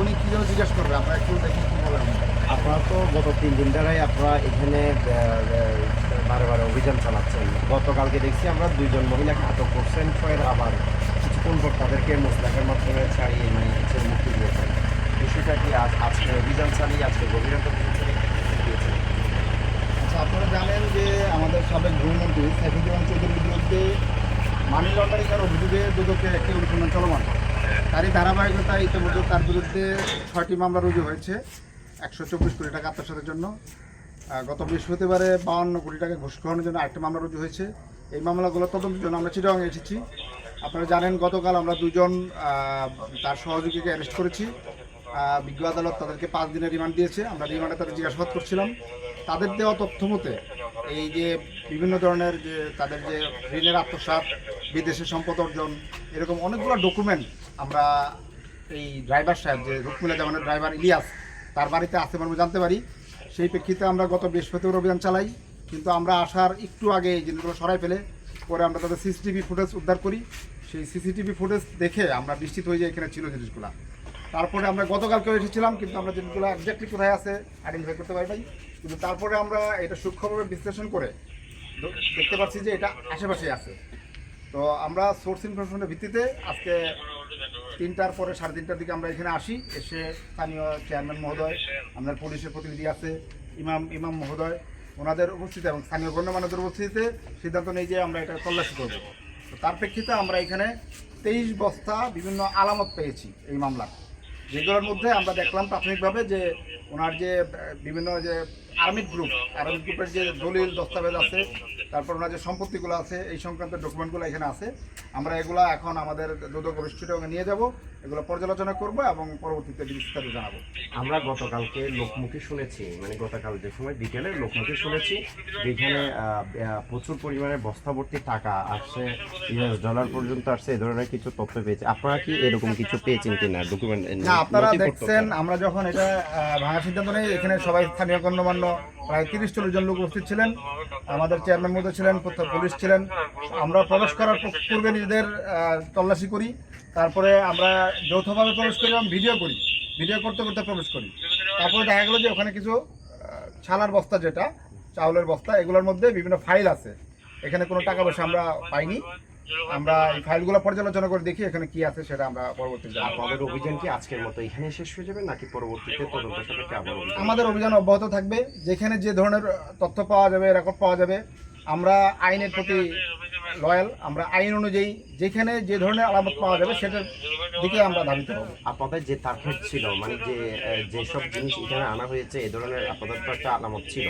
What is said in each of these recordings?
উনি কী জিজ্ঞেস করবে? আমরা একটু দেখি কী বলেন আপনারা তো গত তিন দিন ধরেই আপনারা এখানে বারে বারে অভিযান চালাচ্ছেন। গতকালকে দেখছি আমরা দুইজন মহিলাকে আটক করছেন ফের আবার। কিছুক্ষণ পর তাদেরকে মোসলাকের মাধ্যমে ছাড়িয়ে মানে হচ্ছে মুক্তি দিয়েছেন বিষয়টা কি আজ আজকে অভিযান চালিয়ে আজকে গভীরতা দিয়েছেন? আচ্ছা আপনারা জানেন যে আমাদের সাবেক গৃহমন্ত্রী সাইফুজ্জামান চৌধুরীর বিরুদ্ধে মানি লন্ডারিংয়ের অভিযোগে দুদকের একটি অনুসন্ধান চলমান। তারই ধারাবাহিকতা ইতিমধ্যে তার বিরুদ্ধে ছয়টি মামলা রুজু হয়েছে। একশো চব্বিশ কোটি টাকা আত্মসাতের জন্য। গত বৃহস্পতিবারে বাউন্ন কোটি টাকা ঘুষ গ্রহণের জন্য আরেকটি মামলা রুজু হয়েছে। এই মামলাগুলো তদন্তের জন্য আমরা চিটাং এসেছি। আপনারা জানেন, গতকাল আমরা দুজন তার সহযোগীকে অ্যারেস্ট করেছি। বিজ্ঞ আদালত তাদেরকে পাঁচ দিনের রিমান্ড দিয়েছে। আমরা রিমান্ডে তাদের জিজ্ঞাসাবাদ করছিলাম। তাদের দেওয়া তথ্য মতে, এই যে বিভিন্ন ধরনের যে তাদের যে ঋণের আত্মসাৎ, বিদেশে সম্পদ অর্জন, এরকম অনেকগুলো ডকুমেন্ট আমরা এই ড্রাইভার সাহেব, যে রুকমিলা জামানের ড্রাইভার ইলিয়াস, তার বাড়িতে আছে আমরা জানতে পারি। সেই প্রেক্ষিতে আমরা গত বৃহস্পতিবার অভিযান চালাই, কিন্তু আমরা আসার একটু আগে এই জিনিসগুলো সরাই ফেলে, পরে আমরা তাদের সিসিটিভি ফুটেজ উদ্ধার করি। সেই সিসিটিভি ফুটেজ দেখে আমরা নিশ্চিত হয়ে যে এখানে ছিল জিনিসগুলো। তারপরে আমরা গতকালকেও এসেছিলাম, কিন্তু আমরা জিনিসগুলো একজাক্টলি কোথায় আছে আইডেন্টিফাই করতে পারি নাই। কিন্তু তারপরে আমরা এটা সূক্ষ্মভাবে বিশ্লেষণ করে দেখতে পাচ্ছি যে এটা আশেপাশে আছে। তো আমরা সোর্স ইনফরমেশনের ভিত্তিতে আজকে তিনটার পরে সাড়ে তিনটার দিকে আমরা এখানে আসি। এসে স্থানীয় চেয়ারম্যান মহোদয়, আমাদের পুলিশের প্রতিনিধি আছে, ইমাম ইমাম মহোদয়, ওনাদের উপস্থিতি এবং স্থানীয় গণ্যমান্যদের উপস্থিতিতে সিদ্ধান্ত নেই যে আমরা এটা তল্লাশি করব। তো তার প্রেক্ষিতে আমরা এখানে তেইশ বস্তা বিভিন্ন আলামত পেয়েছি এই মামলার। যেগুলোর মধ্যে আমরা দেখলাম প্রাথমিকভাবে যে ওনার যে বিভিন্ন যে আর্মিড গ্রুপ আর্মিড গ্রুপের যে দলিল দস্তাবেজ আছে তারপর ওনার যে সম্পত্তিগুলো আছে এই সংক্রান্ত ডকুমেন্টগুলো এখানে আছে। আমরা এগুলা এখন আমাদের দুদক বরিষ্ঠকে নিয়ে যাব এগুলো পর্যালোচনা করব এবং পরবর্তীতে বিস্তারিত জানাব। আমরা গতকালকে লোকমুখে শুনেছি মানে গতকাল যে সময় বিকেলে লোকমুখে শুনেছি যেখানে প্রচুর পরিমাণে বস্তাভর্তি টাকা আসছে ইউএস ডলার পর্যন্ত আসছে এই ধরনের কিছু তথ্য পেয়েছে। আপনারা কি এরকম কিছু পেয়েছেন কিনা? ডকুমেন্ট না আপনারা দেখছেন আমরা যখন এটা ভাঙার সিদ্ধান্ত নেই এখানে সবাই স্থানীয় গণ্যমান্য প্রায় তিরিশ চল্লিশ জন লোক উপস্থিত ছিলেন। আমাদের চেয়ারম্যান মধ্যে ছিলেন পুলিশ ছিলেন। আমরা প্রবেশ করার পূর্বে নিজেদের তল্লাশি করি। তারপরে আমরা যৌথভাবে প্রবেশ করি এবং ভিডিও করি। ভিডিও করতে করতে প্রবেশ করি। তারপরে দেখা গেলো যে ওখানে কিছু ছালার বস্তা যেটা, চাউলের বস্তা, এগুলোর মধ্যে বিভিন্ন ফাইল আছে। এখানে কোনো টাকা পয়সা আমরা পাইনি। আমরা এই ফাইলগুলো পর্যালোচনা করে দেখি এখানে কি আছে সেটা আমরা পরবর্তী আমাদের অভিযান কি আজকের মতো এখানে শেষ হয়ে যাবে নাকি পরবর্তীতে তদন্ত সাপেক্ষে আবার আমাদের অভিযান অব্যাহত থাকবে। যেখানে যে ধরনের তথ্য পাওয়া যাবে রেকর্ড পাওয়া যাবে, আমরা আইনের প্রতি লয়াল আমরা আইন অনুযায়ী যেখানে যে ধরনের আলামত পাওয়া যাবে সেটার দিকে আমরা ধাবিত হব। আপনাদের যে টার্গেট ছিল মানে যে যেসব জিনিস এখানে আনা হয়েছে এ ধরনের আপনাদের তো একটা আলামত ছিল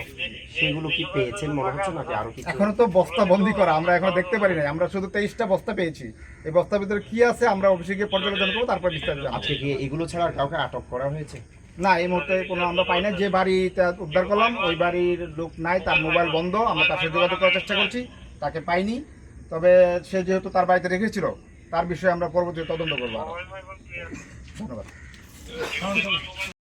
সেগুলো কি পেয়েছেন মনে হচ্ছে নাকি আরও কিছু? এখনও তো বস্তা বন্দি করা আমরা এখনও দেখতে পারি নাই। আমরা শুধু তেইশটা বস্তা পেয়েছি। এই বস্তার ভিতরে কি আছে আমরা অফিসে গিয়ে পর্যালোচনা করব তারপর বিস্তারিত। আজকে কি এগুলো ছাড়া আর কাউকে আটক করা হয়েছে? না এই মুহূর্তে কোনো আমরা পাই না যে বাড়িটা উদ্ধার করলাম ওই বাড়ির লোক নাই তার মোবাইল বন্ধ আমরা তার সাথে যোগাযোগ করার চেষ্টা করছি তাকে পাইনি। তবে সে যেহেতু তার বাড়িতে রেখেছিল তার বিষয়ে আমরা পরবর্তী তদন্ত করব। ধন্যবাদ।